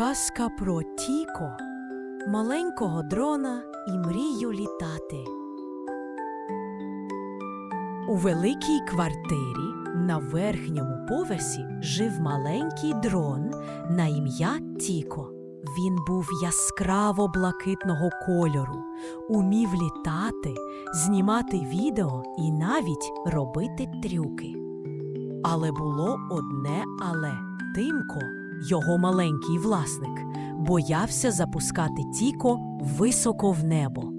Казка про Тіко, маленького дрона і мрію літати. У великій квартирі на верхньому поверсі жив маленький дрон на ім'я Тіко. Він був яскраво блакитного кольору, умів літати, знімати відео і навіть робити трюки. Але було одне але Тимко, його маленький власник, боявся запускати Тіко високо в небо.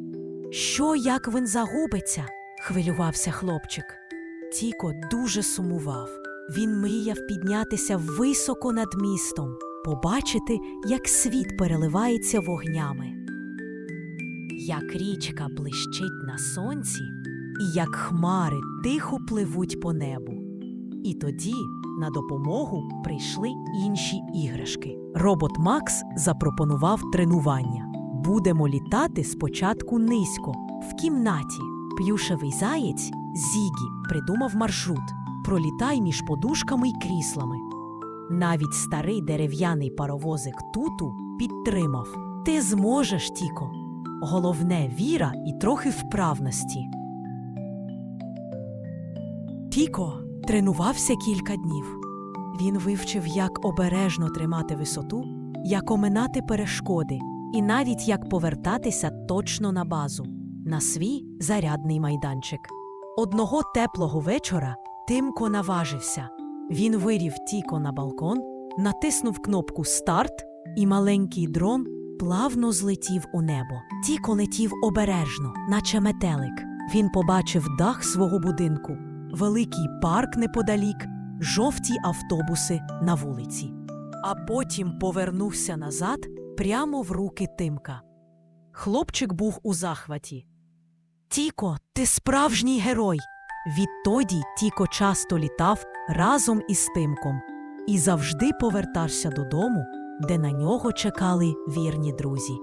Що як він загубиться? хвилювався хлопчик. Тіко дуже сумував. Він мріяв піднятися високо над містом, побачити, як світ переливається вогнями. Як річка блищить на сонці, і як хмари тихо пливуть по небу. І тоді на допомогу прийшли інші іграшки. Робот Макс запропонував тренування. Будемо літати спочатку низько, в кімнаті. Плюшевий заєць Зігі придумав маршрут. Пролітай між подушками й кріслами. Навіть старий дерев'яний паровозик Туту підтримав. Ти зможеш, Тіко. Головне віра і трохи вправності. Тіко тренувався кілька днів. Він вивчив, як обережно тримати висоту, як оминати перешкоди і навіть як повертатися точно на базу, на свій зарядний майданчик. Одного теплого вечора Тимко наважився. Він вирів Тіко на балкон, натиснув кнопку Старт, і маленький дрон плавно злетів у небо. Тіко летів обережно, наче метелик. Він побачив дах свого будинку, великий парк неподалік, жовті автобуси на вулиці. А потім повернувся назад прямо в руки Тимка. Хлопчик був у захваті. Тіко, ти справжній герой. Відтоді Тіко часто літав разом із Тимком і завжди повертався додому, де на нього чекали вірні друзі.